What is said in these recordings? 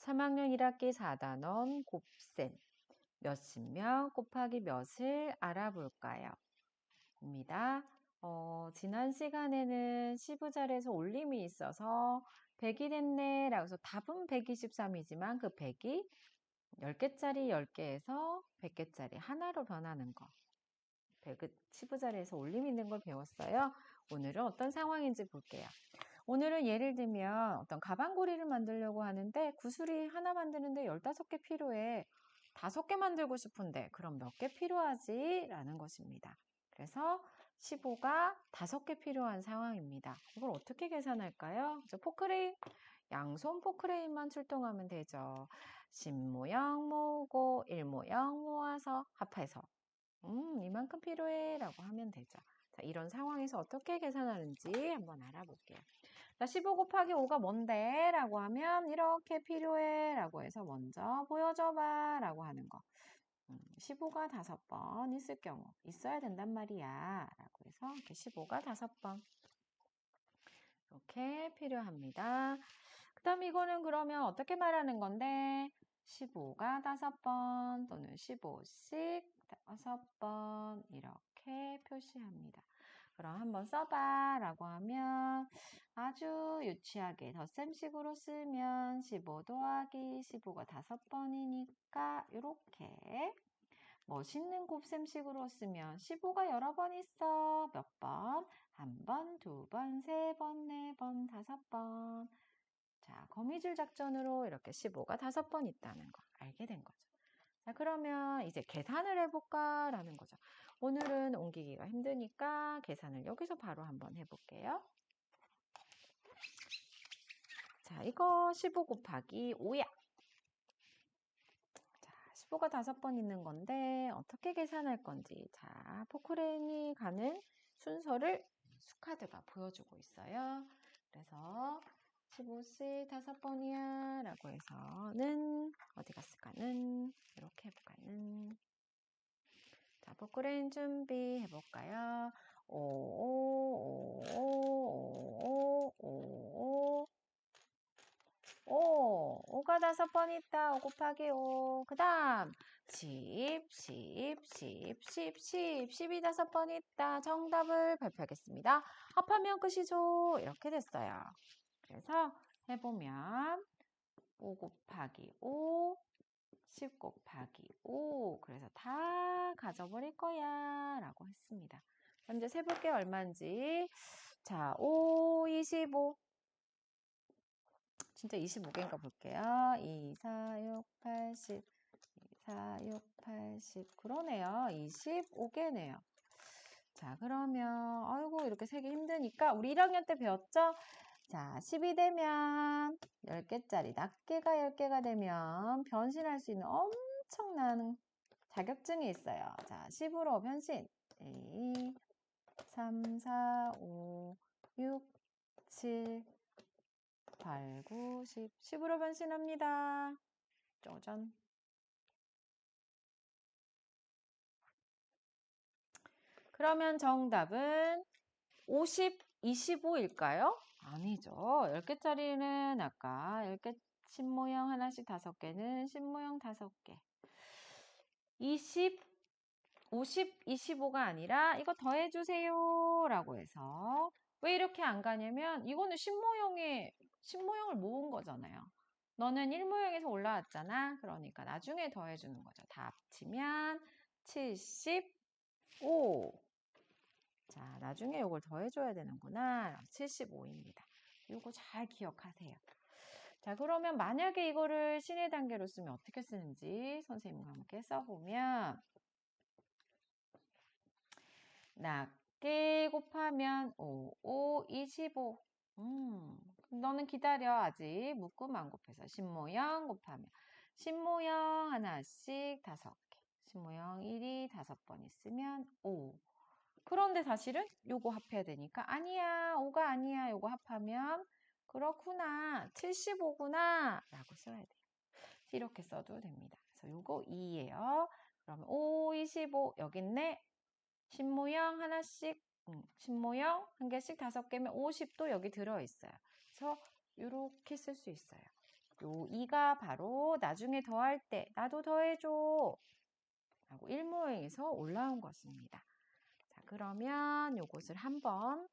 3학년 1학기 4단원 곱셈 몇십 명 곱하기 몇을 알아볼까요? 입니다. 어, 지난 시간에는 15자리에서 올림이 있어서 100이 됐네 라고 해서 답은 123이지만 그 100이 10개짜리 10개에서 100개짜리 하나로 변하는 거 100, 15자리에서 올림 있는 걸 배웠어요. 오늘은 어떤 상황인지 볼게요. 오늘은 예를 들면 어떤 가방고리를 만들려고 하는데 구슬이 하나 만드는데 15개 필요해. 5개 만들고 싶은데 그럼 몇 개 필요하지? 라는 것입니다. 그래서 15가 5개 필요한 상황입니다. 이걸 어떻게 계산할까요? 포크레인, 양손 포크레인만 출동하면 되죠. 신모양 모으고 일모양 모아서 합해서 음 이만큼 필요해 라고 하면 되죠. 자, 이런 상황에서 어떻게 계산하는지 한번 알아볼게요. 자, 15 곱하기 5가 뭔데? 라고 하면 이렇게 필요해 라고 해서 먼저 보여줘봐 라고 하는 거. 15가 음, 5번 있을 경우 있어야 된단 말이야 라고 해서 이렇게 15가 5번 이렇게 필요합니다. 그 다음 이거는 그러면 어떻게 말하는 건데 15가 5번 또는 15씩 5번 이렇게 표시합니다. 그럼 한번 써봐 라고 하면 아주 유치하게 덧셈식으로 쓰면 15 더하기 15가 5번이니까 이렇게 멋있는 곱셈식으로 쓰면 15가 여러 번 있어. 몇 번? 한 번, 두 번, 세 번, 네 번, 다섯 번. 자, 거미줄 작전으로 이렇게 15가 다섯 번 있다는 거 알게 된 거죠. 자, 그러면 이제 계산을 해볼까? 라는 거죠. 오늘은 옮기기가 힘드니까 계산을 여기서 바로 한번 해볼게요. 자, 이거 15 곱하기 5야. 자, 15가 다섯 번 있는 건데 어떻게 계산할 건지. 자, 포크레인이 가는 순서를 수카드가 보여주고 있어요. 그래서 15씩 다섯 번이야 라고 해서는 어디 갔을까는 이렇게 해볼까는 자 포크레인 준비 해 볼까요? 5 5 5 5 5 5 5가 다섯 번 있다. 5 곱하기 5그 다음 10 10 10 10 10 10이 다섯 번 있다. 정답을 발표하겠습니다. 합하면 끝이죠 이렇게 됐어요. 그래서 해보면 5 곱하기 5, 10 곱하기 5 그래서 다 가져버릴 거야 라고 했습니다. 현재 세볼게 얼마인지 자, 5, 25 진짜 25개인가 볼게요. 2, 4, 6, 80 2, 4, 6, 80 그러네요. 25개네요. 자, 그러면 아이고 이렇게 세기 힘드니까 우리 1학년 때 배웠죠? 자, 10이 되면 10개짜리, 낱개가 10개가 되면 변신할 수 있는 엄청난 자격증이 있어요. 자, 10으로 변신. 2, 3, 4, 5, 6, 7, 8, 9, 10. 10으로 변신합니다. 쪼전. 그러면 정답은 50, 25일까요? 아니죠. 10개짜리는 아까 10개 신모형 하나씩 5개는 신모형 5개. 20, 50, 25가 아니라 이거 더해주세요 라고 해서 왜 이렇게 안 가냐면 이거는 신모형에 신모형을 모은 거잖아요. 너는 1모형에서 올라왔잖아. 그러니까 나중에 더해주는 거죠. 다 합치면 75 자, 나중에 이걸 더해줘야 되는구나. 75입니다. 이거 잘 기억하세요. 자, 그러면 만약에 이거를 신의 단계로 쓰면 어떻게 쓰는지 선생님과 함께 써보면 낮게 곱하면 5, 5, 25. 음, 너는 기다려. 아직 묶음 안 곱해서 신모형 곱하면 신모형 하나씩 다섯 개. 신모형 1이 다섯 번 있으면 5. 그런데 사실은 요거 합해야 되니까 아니야 5가 아니야 요거 합하면 그렇구나 75구나 라고 써야 돼요. 이렇게 써도 됩니다. 그래서 요거 2예요. 그러면 5, 25 여기 있네. 신모형 하나씩 음, 신모형 한 개씩 다섯 개면 50도 여기 들어있어요. 그래서 이렇게 쓸 수 있어요. 요 2가 바로 나중에 더할 때 나도 더해줘 하고 1모형에서 올라온 것입니다. 자, 그러면 요것을 한번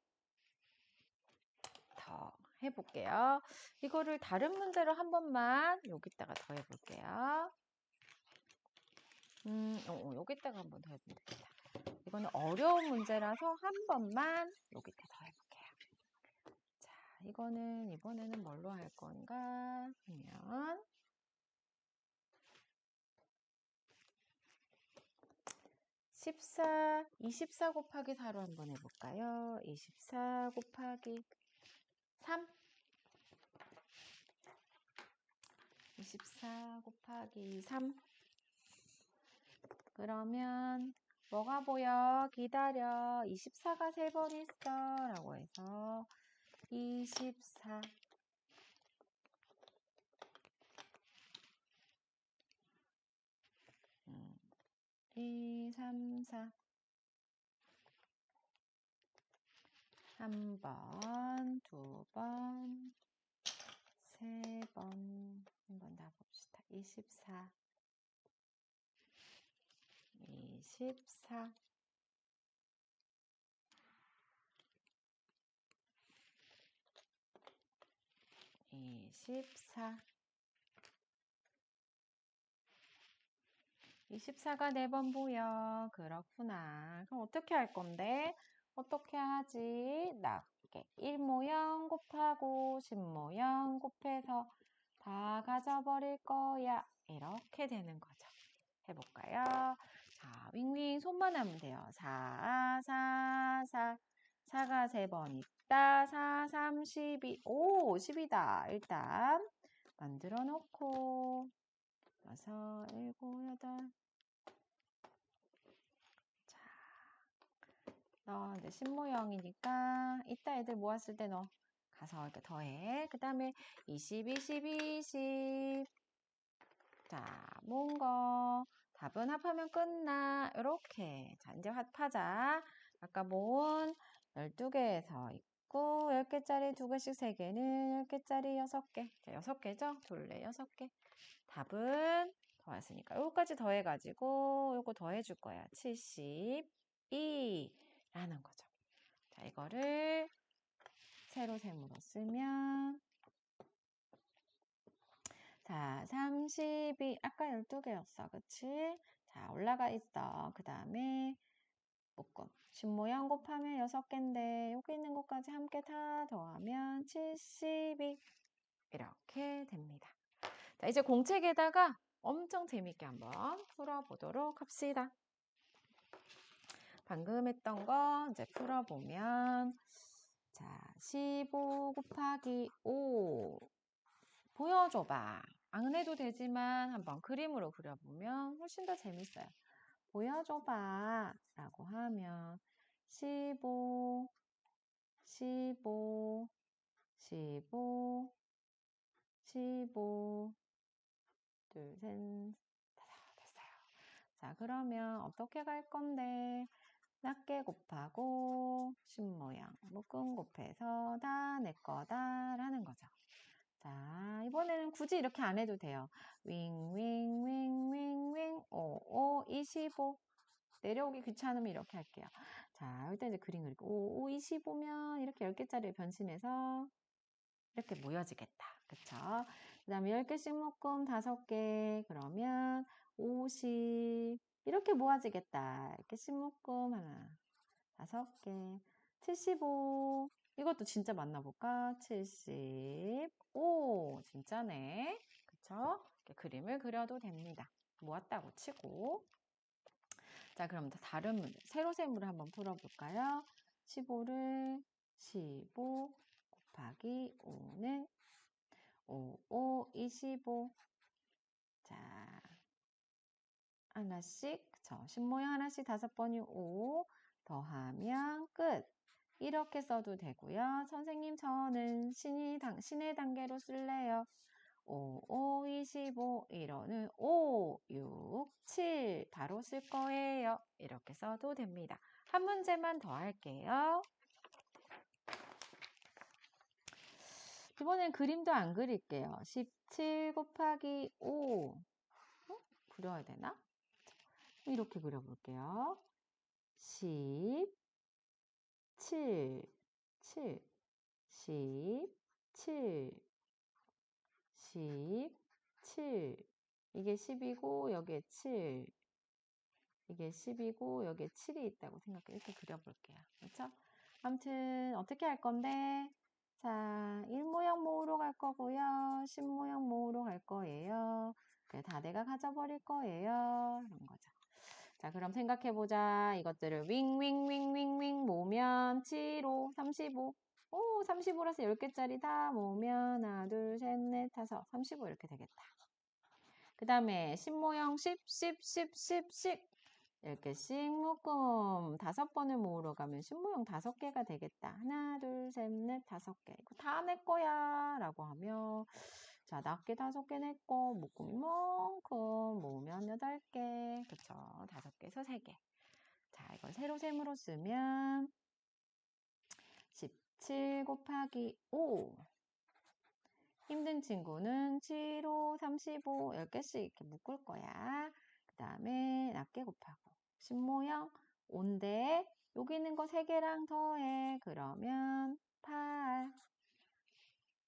더 해볼게요. 이거를 다른 문제로 한 번만 여기다가 더 해볼게요. 음, 어, 어, 여기다가 한 번 더 해보면 되겠다. 이거는 어려운 문제라서 한 번만 여기다 더 해볼게요. 자, 이거는 이번에는 뭘로 할 건가 하면 14, 24 곱하기 4로 한번 해볼까요? 24 곱하기 3 24 곱하기 3 그러면 뭐가 보여? 기다려. 24가 세번 있어. 라고 해서 24 2, 3, 4 한 번, 두 번, 세 번, 한번 더 봅시다. 24 24 24 24가 4번 보여. 그렇구나. 그럼 어떻게 할 건데? 어떻게 하지? 낮게 1모형 곱하고 10모형 곱해서 다 가져버릴 거야. 이렇게 되는 거죠. 해볼까요? 자, 윙윙 손만 하면 돼요. 4, 4, 4. 4가 3번 있다. 4, 3, 12. 오, 10이다. 일단 만들어 놓고 6, 7, 8. 자, 너 이제 신모형이니까 이따 애들 모았을 때 너 가서 이렇게 더해. 그 다음에 20, 20, 20. 자, 뭔가 답은 합하면 끝나. 이렇게. 자, 이제 합하자. 아까 모은 12개에서 있고 10개짜리 2개씩 3개는 10개짜리 6개. 자, 6개죠? 둘레 6개. 답은 더했으니까 요거까지 더해가지고 요거 더해줄 거야. 72 라는 거죠. 자, 이거를 세로 셈으로 쓰면 자, 32. 아까 12개였어. 그치? 자, 올라가 있어. 그 다음에 묶음. 뒷모양 곱하면 6개인데 여기 있는 것까지 함께 다 더하면 72. 이렇게 됩니다. 자, 이제 공책에다가 엄청 재밌게 한번 풀어보도록 합시다. 방금 했던 거 이제 풀어보면 자, 15 곱하기 5 보여줘봐. 안 해도 되지만 한번 그림으로 그려보면 훨씬 더 재밌어요. 보여줘봐 라고 하면 15, 15, 15, 15, 둘, 셋, 다섯, 됐어요. 자, 그러면 어떻게 갈 건데? 낮게 곱하고 신모양 묶음 곱해서 다 내 거다 라는 거죠. 자, 이번에는 굳이 이렇게 안 해도 돼요. 윙, 윙, 윙, 5, 5, 25. 내려오기 귀찮으면 이렇게 할게요. 자, 일단 이제 그림 그리고 5, 5, 25면 이렇게 10개짜리 변신해서 이렇게 모여지겠다. 그쵸? 그 다음에 10개씩 묶음 5개. 그러면 50. 이렇게 모아지겠다. 이렇게 씩묶음 하나. 5개. 75. 이것도 진짜 만나볼까? 75. 진짜네. 그쵸? 이렇게 그림을 그려도 됩니다. 모았다고 치고. 자, 그럼 다른 문제. 세로셈으로 한번 풀어볼까요? 15를 15 곱하기 5는 5, 5, 25. 자, 하나씩, 저 신모양 하나씩 다섯 번이 5 더하면 끝. 이렇게 써도 되고요. 선생님 저는 신이 당, 신의 단계로 쓸래요. 5, 5, 25 이러는 5, 6, 7 바로 쓸 거예요. 이렇게 써도 됩니다. 한 문제만 더 할게요. 이번엔 그림도 안 그릴게요. 7 곱하기 5. 어? 그려야 되나? 이렇게 그려볼게요. 10, 7, 7, 10, 7, 10, 7. 이게 10이고 여기에 7. 이게 10이고 여기에 7이 있다고 생각해. 이렇게 그려볼게요. 그렇죠? 아무튼 어떻게 할 건데 자, 1모형 모으러 갈 거고요. 10모형 모으러 갈 거예요. 그래, 다 내가 가져버릴 거예요. 이런 거죠. 자, 그럼 생각해보자. 이것들을 윙윙윙윙윙 모으면 7, 5, 35. 오, 35라서 10개짜리 다 모으면 하나, 둘, 셋, 넷, 다섯, 35 이렇게 되겠다. 그 다음에 10모형 10, 10, 10, 10, 10. 10개씩 묶음. 다섯 번을 모으러 가면 10모형 다섯 개가 되겠다. 하나, 둘, 셋, 넷, 다섯 개. 이거 다 내 거야. 라고 하면, 자, 낱개 다섯 개내 거, 묶음 이만큼 모으면 여덟 개. 그쵸. 다섯 개에서 세 개. 자, 이걸 세로 셈으로 쓰면, 17 곱하기 5. 힘든 친구는 7, 5, 35, 10개씩 이렇게 묶을 거야. 그 다음에 낱개 곱하고 10모형 5인데 여기 있는 거 3개랑 더해. 그러면 8.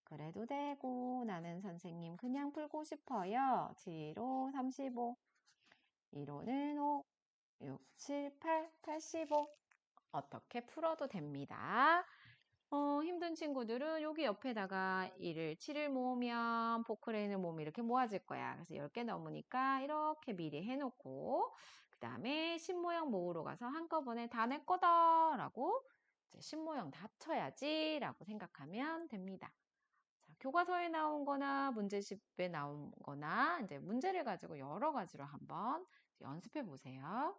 그래도 되고 나는 선생님 그냥 풀고 싶어요. 7, 5, 35. 1호는 5, 6, 7, 8, 85. 어떻게 풀어도 됩니다. 어, 힘든 친구들은 여기 옆에다가 1을 7을 모으면 포크레인을 모으면 이렇게 모아질 거야. 그래서 10개 넘으니까 이렇게 미리 해놓고 그 다음에 신모형 모으러 가서 한꺼번에 다 내 거다 라고 신모형 다 쳐야지 라고 생각하면 됩니다. 자, 교과서에 나온 거나 문제집에 나온 거나 이제 문제를 가지고 여러 가지로 한번 연습해 보세요.